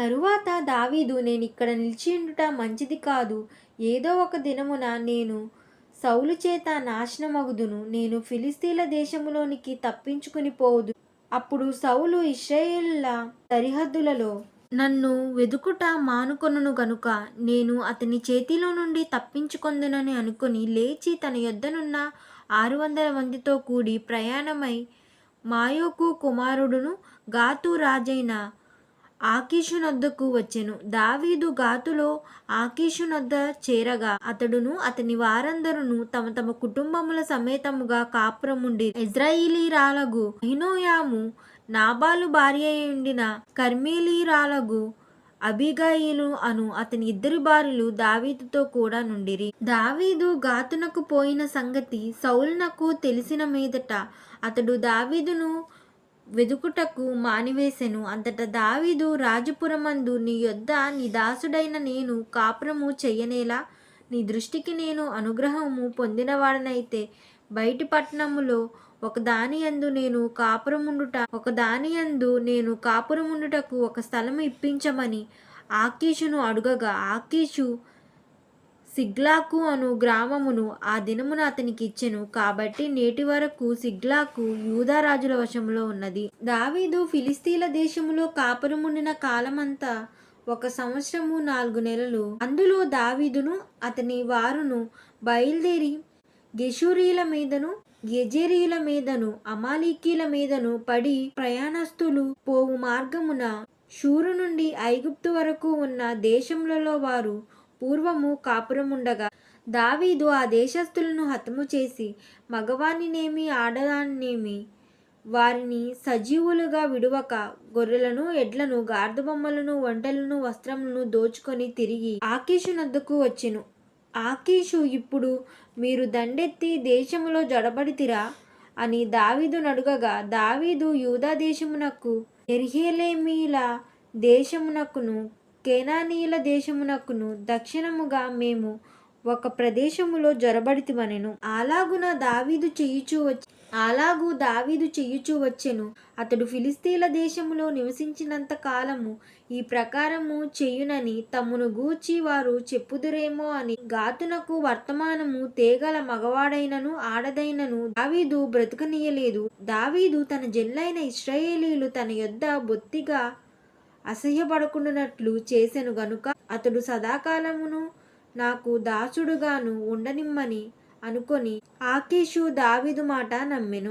తరువాత దావీదు నేను ఇక్కడ నిలిచి ఉండుట మంచిది కాదు. ఏదో ఒక దినమున నేను సౌలు చేత నాశనమగుదును. నేను ఫిలిస్తీన్ల దేశంలోనికి తప్పించుకుని పోవుదు అప్పుడు సౌలు ఇశ్రాయేలుల సరిహద్దులలో నన్ను వెదుకుట మానుకొనును గనుక నేను అతని చేతిలో నుండి తప్పించుకొందునని అనుకుని లేచి తన యొద్దనున్న ఆరు వందల మందితో కూడి ప్రయాణమై మాయోకు కుమారుడును గాతు రాజైన ఆకీషునొద్దకు వచ్చెను. దావీదు గాతులో ఆకీషునొద్ద చేరగా అతడును అతని వారందరును తమ తమ కుటుంబముల సమేతముగా కాపురముండి ఇజ్రాయిలీరాలగు అహినోయాము నాబాలు భార్య ఉండిన కర్మీలీరాలగు అబిగాయిలు అను అతని ఇద్దరు భార్యలు దావీదుతో కూడా నుండిరి. దావీదు గాతునకు పోయిన సంగతి సౌలునకు తెలిసిన మీదట అతడు దావీదును వెదుకుటకు మానివేశెను అంతటా దావీదు రాజపురమందు నీ యొద్ద నీ దాసుడైన నేను కాపురము చెయ్యనేలా? నీ దృష్టికి నేను అనుగ్రహము పొందినవాడనైతే బయటి పట్టణములో ఒక యందు నేను కాపురముండుట ఒక యందు నేను కాపురముండుటకు ఒక స్థలము ఇప్పించమని ఆకీషును అడుగగా. ఆకీషు సిగ్లాకు అను గ్రామమును ఆ దినమున అతనికి ఇచ్చెను. కాబట్టి నేటి వరకు సిగ్లాకు యూదా రాజుల వశములో ఉన్నది. దావీదు ఫిలిస్తీన్ల దేశములో కాపురముండిన కాలమంతా ఒక సంవత్సరము నాలుగు నెలలు. అందులో దావీదును అతని వారును బయలుదేరి గెషూరీల మీదను గెజెరీల మీదను అమాలికీల మీదను పడి ప్రయాణస్తులు పోవు మార్గమున షూరు నుండి ఐగుప్తు వరకు ఉన్న దేశములలో వారు పూర్వము కాపురముండగా దావీదు ఆ దేశస్థులను హతము చేసి మగవానినేమి ఆడదానినేమి వారిని సజీవులుగా విడువక గొర్రెలను ఎడ్లను గార్దుబొమ్మలను వంటలను వస్త్రములను దోచుకొని తిరిగి ఆకీషు నద్దకు వచ్చెను. ఆకీషు ఇప్పుడు మీరు దండెత్తి దేశములో జడబడితిరా? అని దావీదు నడుగగా దావీదు యూదా దేశమునకు ఎర్హేలేమీల దేశమునకును కేనానీయుల దేశమునకును దక్షిణముగా మేము ఒక ప్రదేశములో జొరబడితిమనెను. అలాగున దావీదు చేయుచు వచ్చి అలాగూ దావీదు చేయుచూ వచ్చెను. అతడు ఫిలిస్తీన్ల దేశములో నివసించినంత కాలము ఈ ప్రకారము చేయునని తమ్మును గూర్చి వారు చెప్పుదురేమో అని గాతునకు వర్తమానము తేగల మగవాడైనను ఆడదైనను దావీదు బ్రతుకనీయలేదు. దావీదు తన జన్లైన ఇస్రాయేలీలు తన యొద్ద బొత్తిగా అసహ్యపడకుండానట్లు చేసెను గనుక అతడు సదాకాలమును నాకు దాసుడుగాను ఉండనిమ్మని అనుకొని ఆకీషు దావీదు మాట నమ్మెను.